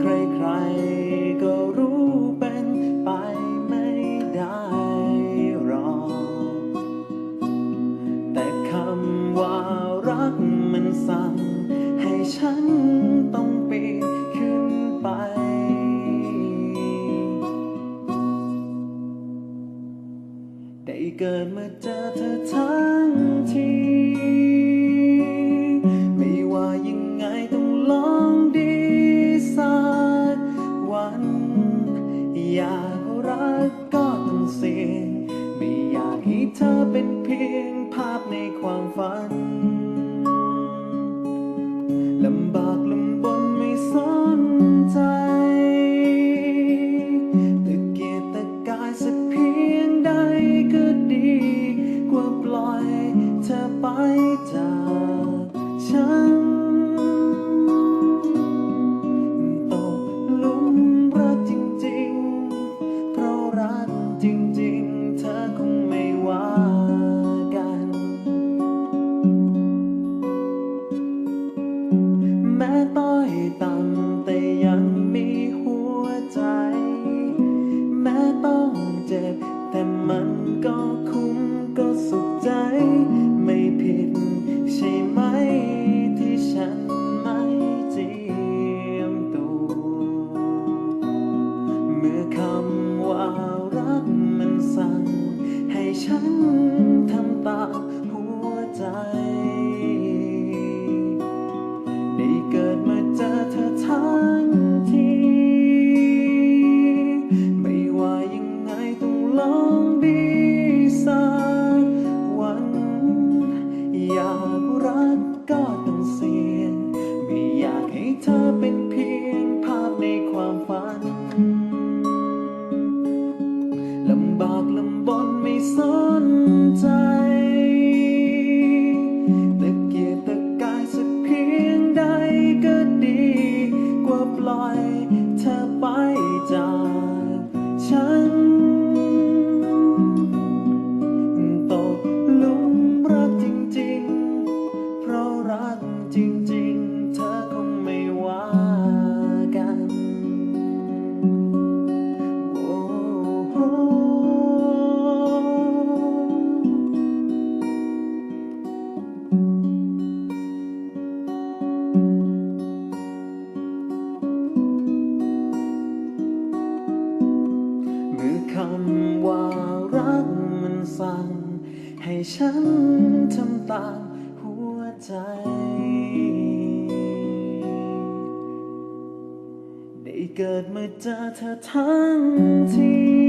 ใครๆก็รู้เป็นไปไม่ได้หรอก แต่คำว่ารักมันสั่ง ให้ฉันต้องปีนขึ้นไป ได้เกิดมาเจอเธอทั้งทีียงภาพในความฝัน time ปล่อยเธอไป ให้ฉันทำตามหัวใจ ได้เกิดมาเจอเธอทั้งที